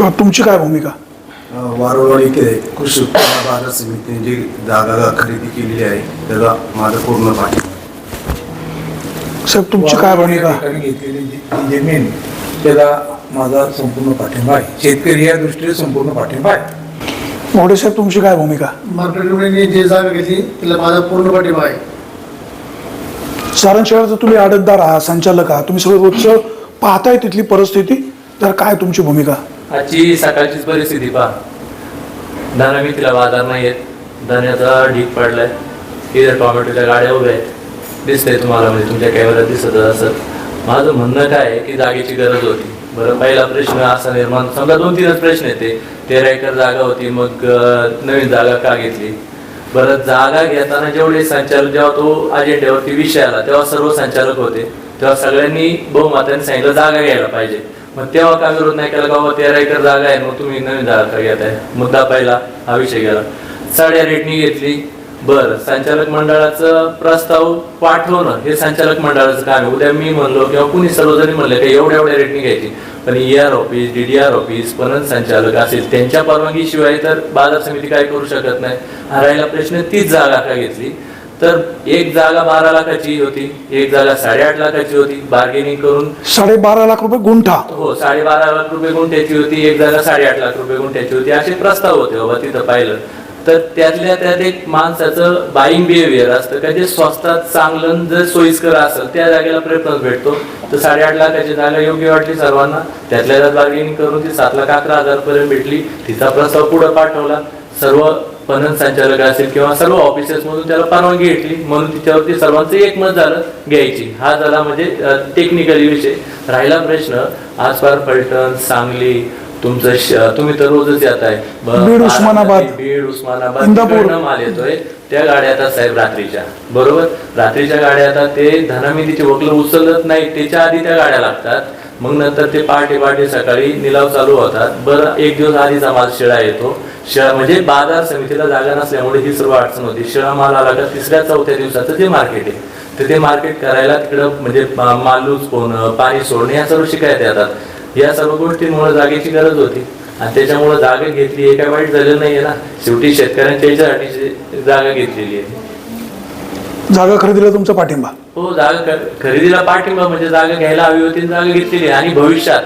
किंवा तुमची काय भूमिका? वारवाडी येथे कृषी उत्पन्न बाजार समितीने जी जागा खरेदी केलेली आहे त्याला माझं पूर्ण पाठिंबा साहेब तुमची काय भूमिका? घेतलेली जी जी जमीन त्याला माझा संपूर्ण पाठिंबा आहे. शेतकरी या दृष्टीने संपूर्ण पाठिंबा आहे. मोठे साहेब तुमची काय भूमिका? मार्केट कमिटीने जे जागा घेतली तिला माझा पूर्ण पाठिंबा आहे. सारण शहराचं तुम्ही आडतदार आहात संचालक आहात तुम्ही सगळं रोजचं पाहताय तिथली परिस्थिती तर काय तुमची भूमिका? आजची सकाळचीच परिस्थिती पहा. दाना तिला बाजार नाही आहेत धान्याचा ढीक पडलाय. इथे टॉमॅटोच्या गाड्या उभ्या आहेत दिसतंय तुम्हाला म्हणजे तुमच्या कॅमेऱ्यात दिसत असत माझं म्हणणं काय आहे की जागेची गरज होती. बरं पहिला प्रश्न असा निर्माण समजा दोन तीनच प्रश्न येते तेरा एकर जागा होती मग नवीन जागा का घेतली? बरं जागा घेताना जेवढे संचालक जेव्हा तो अजेंड्यावरती विषय आला तेव्हा सर्व संचालक होते. तेव्हा सगळ्यांनी बहुमताने सांगितलं जागा घ्यायला पाहिजे. मग तेव्हा का विरोध नाही केला बाबा तेरा एकर जागा आहे मग तुम्ही नवीन जागा का आहे मुद्दा पहिला हा विषय गेला. साड्या रेटनी घेतली. बर संचालक मंडळाचं प्रस्ताव पाठवणं हे संचालक मंडळाचं काम आहे. उद्या मी म्हणलो किंवा कुणी सर्वजणी म्हणले की एवढ्या एवढ्या रेटनी घ्यायची. पण ER office D D R office पणन संचालक असेल त्यांच्या परवानगीशिवाय तर बाजार समिती काय करू शकत नाही. हा राहिला प्रश्न तीच जागा का घेतली? तर एक जागा बारा लाखाची होती एक जागा साडेआठ लाखाची होती बार्गेनिंग करून साडेबारा लाख रुपये गुंठा. हो साडेबारा लाख रुपये गुंठ्याची होती एक जागा साडेआठ लाख रुपये गुंठ्याची होती असे प्रस्ताव होते बाबा तिथं पाहिलं. तर त्यातल्या त्यात एक माणसाचं बाईंग बिहेवियर असतं का जे स्वस्तात चांगलं जर सोयीस्कर असेल त्या जागेला प्रेफरन्स भेटतो. तर साडेआठ लाखाची जागा योग्य वाटली सर्वांना. त्यातल्या त्यात बार्गेनिंग करून ती सात लाख अकरा हजार पर्यंत भेटली. तिचा प्रस्ताव पुढे पाठवला. सर्व पणन संचालक असेल किंवा सर्व ऑफिसर्स मधून त्याला परवानगी घेतली म्हणून तिच्यावरती सर्वांचं एकमत झालं घ्यायची. हा झाला म्हणजे टेक्निकली विषय. राहिला प्रश्न आसपार फलटण सांगली तुमचं तुम्ही तर रोजच येत आहे बीड, उस्मानाबाद, बीड उस्मानाबाद माल येतोय. त्या गाड्या आता साहेब रात्रीच्या. बरोबर? रात्रीच्या गाड्या आता ते धनामितीचे वकलं उचलत नाही त्याच्या आधी त्या गाड्या लागतात. मग नंतर ते पहाटे पहाटे सकाळी निलाव चालू होतात. बरं एक दिवस आधीचा माल शिळा येतो. शिळा म्हणजे बाजार समितीला जागा नसल्यामुळे ही सर्व अडचण होती. शिळा माल आला का तिसऱ्या चौथ्या दिवसाचं ते मार्केट आहे. तर ते मार्केट करायला तिकडं म्हणजे मा- माल लूज होणं पाणी सोडणं या सर्व शिकायत येतात. या सर्व गोष्टींमुळे जागेची गरज होती. आणि त्याच्यामुळे जागा घेतली हे काय वाईट झालेलं नाहीये ना. शेवटी शेतकऱ्यांच्या याच्यासाठी जागा घेतलेली आहे. जागा खरेदीला तुमचा पाठिंबा? हो जागा खरेदीला पाठिंबा म्हणजे जागा घ्यायला हवी होती जागा घेतलेली आहे. आणि भविष्यात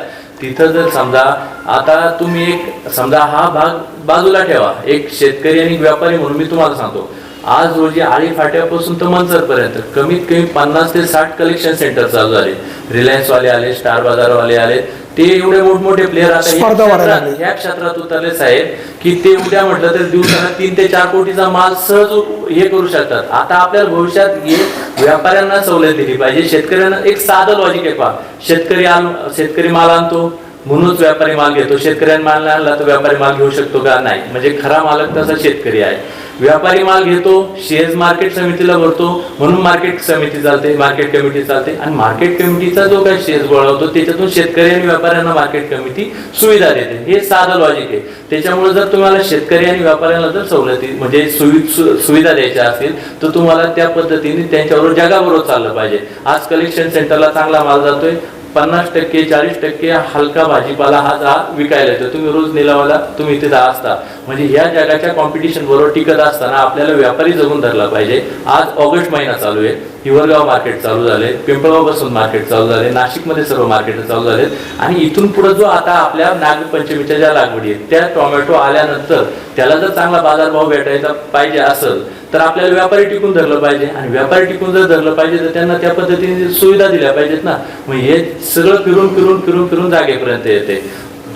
तिथं जर समजा आता तुम्ही एक समजा हा भाग बाजूला ठेवा. एक शेतकरी आणि व्यापारी म्हणून मी तुम्हाला सांगतो. आज रोजी आळी फाट्यापासून तर मंचरपर्यंत कमीत कमी पन्नास ते साठ कलेक्शन सेंटर चालू झाले. रिलायन्स वाले आले स्टार बाजारवाले आले. ते एवढे मोठमोठे प्लेअर आता या स्पर्धा वाढायला क्षेत्रात- लागली. या क्षेत्रात उतरले साहेब की ते उद्या म्हटलं तर दिवसाला तीन ते चार कोटीचा माल सहज हे करू शकतात. आता आपल्याला भविष्यात हे व्यापाऱ्यांना सवलत दिली पाहिजे. शेतकऱ्यांना एक साधं लॉजिक आहे पहा. शेतकरी आण शेतकरी माल आणतो म्हणूनच व्यापारी माल घेतो. शेतकऱ्यांनी माल नाही आणला तर व्यापारी माल घेऊ शकतो का? नाही. म्हणजे खरा मालक तसा शेतकरी आहे. व्यापारी माल घेतो शेअर्स मार्केट समितीला भरतो म्हणून मार्केट समिती चालते मार्केट कमिटी चालते. आणि मार्केट कमिटीचा जो काही शेअर्स गोळा होतो त्याच्यातून शेतकरी आणि व्यापाऱ्यांना मार्केट कमिटी सुविधा देते. हे साधं लॉजिक आहे. त्याच्यामुळे जर तुम्हाला शेतकरी आणि व्यापाऱ्यांना जर सवलती म्हणजे सुवि- सुविधा द्यायच्या असतील तर तुम्हाला त्या पद्धतीने त्यांच्याबरोबर जगाबरोबर चाललं पाहिजे. आज कलेक्शन सेंटरला चांगला माल जातोय. पन्नास टक्के चाळीस टक्के हलका भाजीपाला हा जा विकायला येतो. तुम्ही रोज निलावाला तुम्ही इथे जा असता. म्हणजे ह्या जगाच्या कॉम्पिटिशन बरोबर टिकत असताना आपल्याला व्यापारी जगून धरला पाहिजे. आज ऑगस्ट महिना चालू आहे. हिवरगाव मार्केट चालू झाले. पिंपळगाव बसून मार्केट चालू झाले. नाशिकमध्ये सर्व मार्केट चालू झाले आणि इथून पुढे जो आता आपल्या नागपंचमीच्या ज्या लागवडी आहेत त्या टोमॅटो आल्यानंतर त्याला जर चांगला बाजारभाव भेटायचा पाहिजे असेल तर आपल्याला व्यापारी टिकून धरलं पाहिजे. आणि व्यापारी टिकून जर धरलं पाहिजे तर त्यांना त्या पद्धतीने सुविधा दिल्या पाहिजेत ना. मग हे सगळं फिरून फिरून फिरून फिरून जागेपर्यंत येते.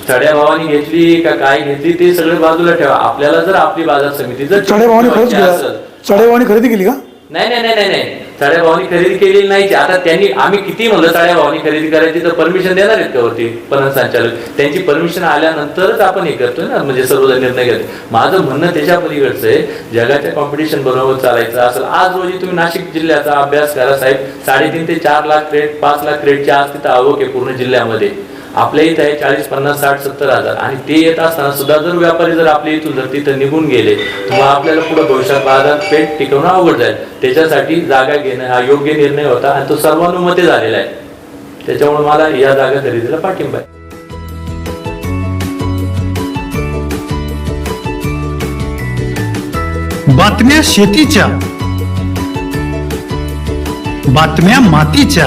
चढ्या भावानी घेतली का काय घेतली ते सगळं बाजूला ठेवा. आपल्याला जर आपली बाजार समिती जर चढ्या भावाने खरेदी केली का? नाही नाही नाही नाही नाही. साड्या भावानी खरेदी केलेली नाही आता त्यांनी आम्ही किती म्हणलं साड्या भावानी खरेदी करायची तर परमिशन देणार आहेत का वरती? पणन संचालक. त्यांची परमिशन आल्यानंतरच आपण हे करतोय ना म्हणजे सर्वजण निर्णय घेतो माझं म्हणणं त्याच्या पलीकडचं आहे जगाच्या कॉम्पिटिशन बरोबर चालायचं असेल आज रोजी तुम्ही नाशिक जिल्ह्याचा अभ्यास करा साहेब. साडेतीन ते चार लाख क्रेट पाच लाख क्रेटची आज तिथं आवक आहे पूर्ण जिल्ह्यामध्ये. आपल्या इथं आहे चाळीस पन्नास साठ सत्तर हजार. आणि ते येत असताना सुद्धा जर व्यापारी जर आपल्या इथून जर तिथं निघून गेले तर मग आपल्याला पुढे भविष्यात बाजारपेठ टिकवणं अवघड जाईल. त्याच्यासाठी जागा घेणं हा योग्य निर्णय होता आणि तो सर्वानुमते झालेला आहे. त्याच्यामुळे मला या जागा खरेदीला पाठिंबा आहे. बातम्या शेतीच्या बातम्या मातीच्या.